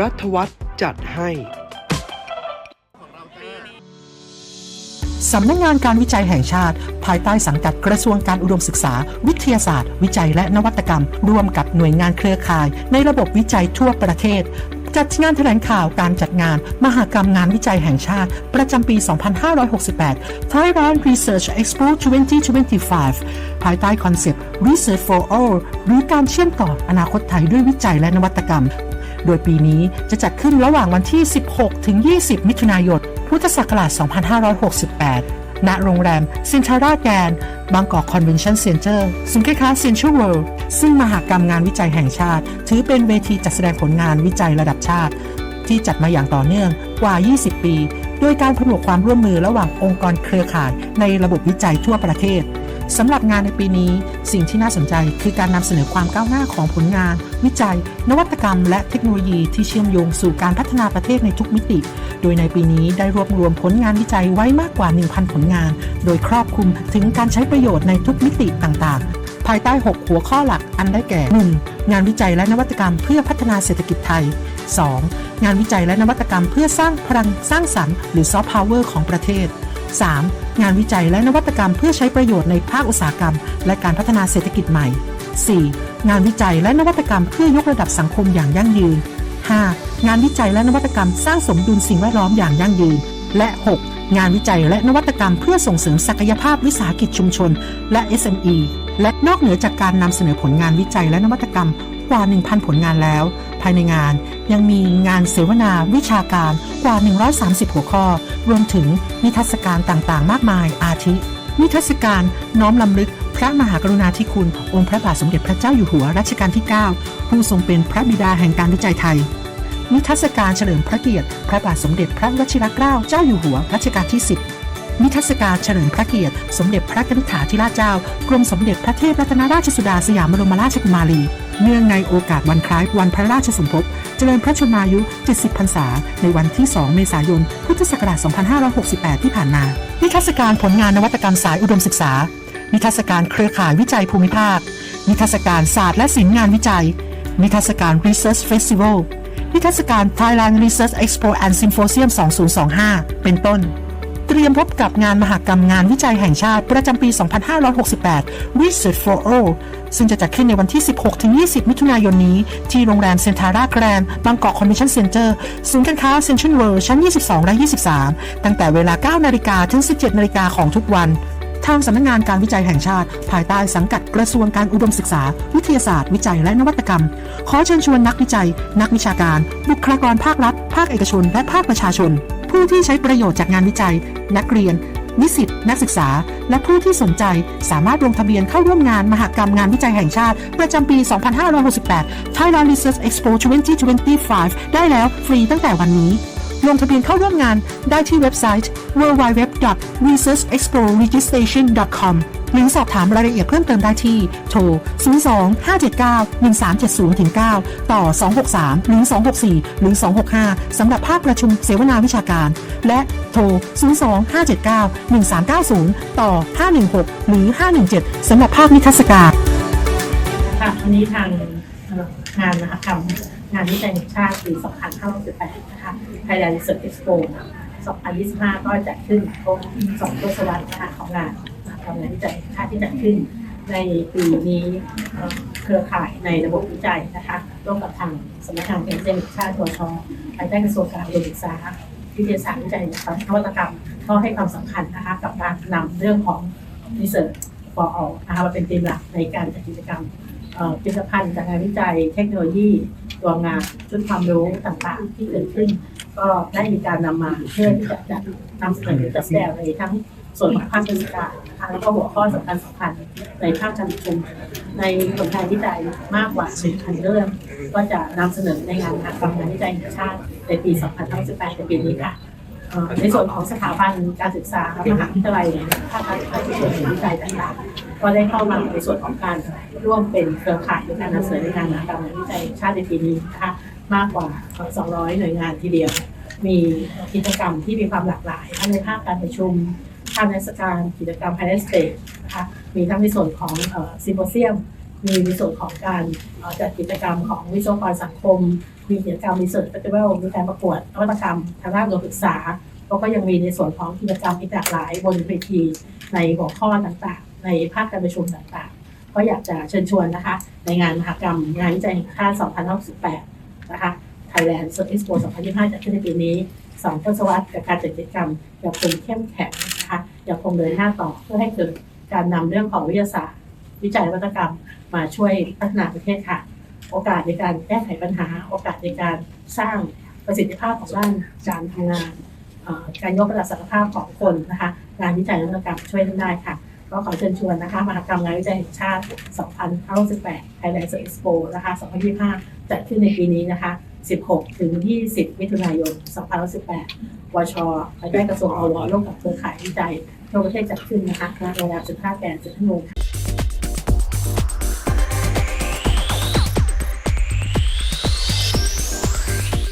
รัฐวัฒน์จัดให้สำนักงานการวิจัยแห่งชาติ ภายใต้สังกัดกระทรวงการอุดมศึกษา วิทยาศาสตร์ วิจัยและนวัตกรรม ร่วมกับหน่วยงานเครือข่าย ในระบบวิจัยทั่วประเทศ จัดงานแถลงข่าวการจัดงาน มหกรรมงานวิจัยแห่งชาติ ประจำปี 2568 Thailand Research Expo 2025 ภายใต้คอนเซปต์ Research for All หรือการเชื่อมต่ออนาคตไทยด้วยวิจัยและนวัตกรรม โดยปีนี้จะจัดขึ้นระหว่างวันที่ 16 ถึง 20 มิถุนายน พุทธศักราช 2568 ณ โรงแรมซินทาราแกน บางกอกคอนเวนชั่นเซ็นเตอร์ศูนย์การค้าเซ็นทรัลเวิลด์ซึ่งมหากรรมงานวิจัยแห่งชาติ ถือเป็นเวทีจัดแสดงผลงานวิจัยระดับชาติ ที่จัดมาอย่างต่อเนื่องกว่า 20 ปี โดยการผนวกความร่วมมือระหว่างองค์กรเครือข่ายในระบบวิจัยทั่วประเทศ สำหรับงานในปีนี้ สิ่งที่น่าสนใจคือการนำเสนอความก้าวหน้าของผลงาน วิจัย นวัตกรรม และเทคโนโลยีที่เชื่อมโยงสู่การพัฒนาประเทศในทุกมิติ โดยในปีนี้ได้รวบรวมผลงานวิจัยไว้มากกว่า 1,000 ผลงาน โดยครอบคลุมถึงการใช้ประโยชน์ในทุกมิติต่างๆ ภายใต้ 6 หัวข้อหลักอันได้แก่ 1. งานวิจัยและนวัตกรรมเพื่อพัฒนาเศรษฐกิจไทย 2. งานวิจัยและนวัตกรรมเพื่อสร้างพลังสร้างสรรค์หรือซอฟต์พาวเวอร์ของประเทศ 3. งานวิจัยและนวัตกรรมเพื่อใช้ประโยชน์ในภาคอุตสาหกรรม และการพัฒนาเศรษฐกิจใหม่ 4. งานวิจัยและนวัตกรรมเพื่อยกระดับสังคมอย่างยั่งยืน 5. งานวิจัยและนวัตกรรมสร้างสมดุลสิ่งแวดล้อมอย่างยั่งยืน และ 6. งานวิจัยและนวัตกรรมเพื่อส่งเสริมศักยภาพวิสาหกิจชุมชน และ SME และนอกเหนือจากการนำเสนอผลงานวิจัยและนวัตกรรมกว่า 1,000 ผลงานแล้ว ภายในงานยังมีงานเสวนาวิชาการกว่า 130 หัวข้อ รวมถึงนิทรรศการต่างๆ มากมายอาทิ นิทรรศการน้อมลำลึกพระมหากรุณาธิคุณ องค์พระบาทสมเด็จพระเจ้าอยู่หัวรัชกาลที่ 9 ผู้ทรงเป็นพระบิดาแห่งการวิจัยไทย นิทรรศการเฉลิมพระเกียรติ พระบาทสมเด็จพระวชิรเกล้าเจ้าอยู่หัวรัชกาลที่ 10 นิทรรศการเฉลิมพระเกียรติ สมเด็จพระนิษฐาธิราชเจ้า กรมสมเด็จพระเทพรัตนราชสุดาสยามบรมราชกุมารี เนื่องในโอกาสวันคล้ายวันพระราชสมภพ เจริญพระชนมายุ 70 พรรษา ในวันที่ 2 เมษายน พุทธศักราช 2568 ที่ผ่านมา นิทรรศการผลงานนวัตกรรมสายอุดมศึกษา นิทรรศการเครือข่ายวิจัยภูมิภาค นิทรรศการศาสตร์และศิลป์งานวิจัย นิทรรศการ Research Festival นิทรรศการ Thailand Research Expo and Symposium 2025 เป็นต้น เตรียมพบกับงานมหกรรมงานวิจัยแห่งชาติประจำปี 2568 Research for All ซึ่งจะจัดขึ้นในวันที่ 16-20 มิถุนายนนี้ ที่โรงแรมเซนทาร่าแกรนบางกอกคอนเวนชั่นเซ็นเตอร์ศูนย์การค้าเซ็นทรัลเวิลด์ชั้น 22 และ 23 ตั้งแต่เวลา 9 นาฬิกาถึง 17 นาฬิกาของทุกวันทางสำนักงานการวิจัยแห่งชาติ ภายใต้สังกัดกระทรวงการอุดมศึกษา วิทยาศาสตร์ วิจัยและนวัตกรรม ขอเชิญชวนนักวิจัย นักวิชาการ บุคลากรภาครัฐ ภาคเอกชน และภาคประชาชน ผู้ที่ใช้ประโยชน์จากงานวิจัย นักเรียน นิสิต นักศึกษา และผู้ที่สนใจสามารถลงทะเบียนเข้าร่วมงานมหกรรมงานวิจัยแห่งชาติ ประจำปี 2568 Thailand Research Expo 2025 ได้แล้วฟรีตั้งแต่วันนี้ ลงทะเบียนเข้าร่วมงานได้ที่เว็บไซต์ www.researchexporegistration.com หรือสอบถามรายละเอียดเพิ่มเติมได้ที่ โทร 02 579 1370 9 ต่อ 263 หรือ 264 หรือ 265 สำหรับภาคประชุมเสวนาวิชาการ และโทร 02 579 1390 ต่อ 516 หรือ 517 สำหรับภาคนิทรรศการค่ะวันนี้ทาง งานนะคะทำงานวิจัยแห่งชาติปี 2568นะคะ Thailand Research Expo 2025 ก็จัดขึ้นครบ2ทศวรรษนะคะของงานการทำงานวิจัยแห่งชาติที่จัดขึ้นในปีนี้เอ่อเครือข่ายในระบบวิจัยนะคะร่วมกับทางสำนักงานวิจัยแห่งชาติทชภายใต้กระทรวงการอุดมศึกษาวิทยาศาสตร์วิจัยและนวัตกรรมก็ให้ความสำคัญนะคะกับการนำเรื่องของ Research for all นะคะมาเป็นธีมหลักในการจัดกิจกรรม ผลิตภัณฑ์จากงานวิจัยเทคโนโลยีตัวงานชุดความรู้ต่างๆ ที่เกิดขึ้น ก็ได้มีการนำมาเพื่อที่จะจัดนำเสนอจัดแสดงในทั้งส่วนของภาคราชการนะคะแล้วก็หัวข้อสำคัญสำคัญในภาคการประชุมในผลงานวิจัยมากกว่า1,000เรื่อง ก็จะนำเสนอในงานมหารรมงานวิจัยแห่งชาติในปี 2018ในปีนี้ค่ะ ในส่วนของสถาบันการศึกษามหาวิทยาลัยภาคการศึกษาวิจัยต่างๆ ก็ได้เข้ามาในส่วนของการร่วมเป็นเครือข่ายในการนำเสนอในงานมหากรรมงานวิจัยชาติในปีนี้นะคะมากกว่า 200 หน่วยงานทีเดียว มีกิจกรรมที่มีความหลากหลายทั้งในภาคการประชุมภาคนิทรรศการกิจกรรมภายในสเตจนะคะมีทั้งในส่วนของซิมโพเซียมมีในส่วนของการจัดกิจกรรมของวิศวกรสังคม มีกิจกรรมรีเสิร์ชเฟสติวัลมีการประกวดนวัตกรรมทางด้านการศึกษาแล้วก็ยังมีในส่วนของกิจกรรมอีกหลากหลายบนเวทีในหัวข้อต่างๆ ในภาคการประชุมต่างๆ ก็อยากจะเชิญชวนนะคะ ในงานมหกรรม งานวิจัยแห่งชาติ2068 นะคะ Thailand s e a r c h Expo 2025 จัดขึ้นในปีนี้สองทศวรรษกับการจัดกิจกรรมยังคงเข้มแข็งนะคะยังคงเดินหน้าต่อเพื่อให้เกิดการนำเรื่องของวิทยาศาสตร์ วิจัยวัตกรรมมาช่วยพัฒนาประเทศค่ะ โอกาสในการแก้ไขปัญหา โอกาสในการสร้างประสิทธิภาพของด้านการทำงานการยกระดับศักยภาพของคนนะคะงานวิจัยนวัตกรรมช่วยท่านได้ค่ะ ก็ขอเชิญชวนนะคะมหกรรมงานวิจัยแห่งชาติ 2018 Thailand Expo นะคะ 2025 จัดขึ้นในปีนี้นะคะ 16 ถึง 20 มิถุนายน 2018วชภายใต้กระทรวงอวร่วมกับเครือข่ายวิจัยทั่วประเทศจัดขึ้นนะคะโรงแรม15แกรนด์เซ็นทรัลเวิลด์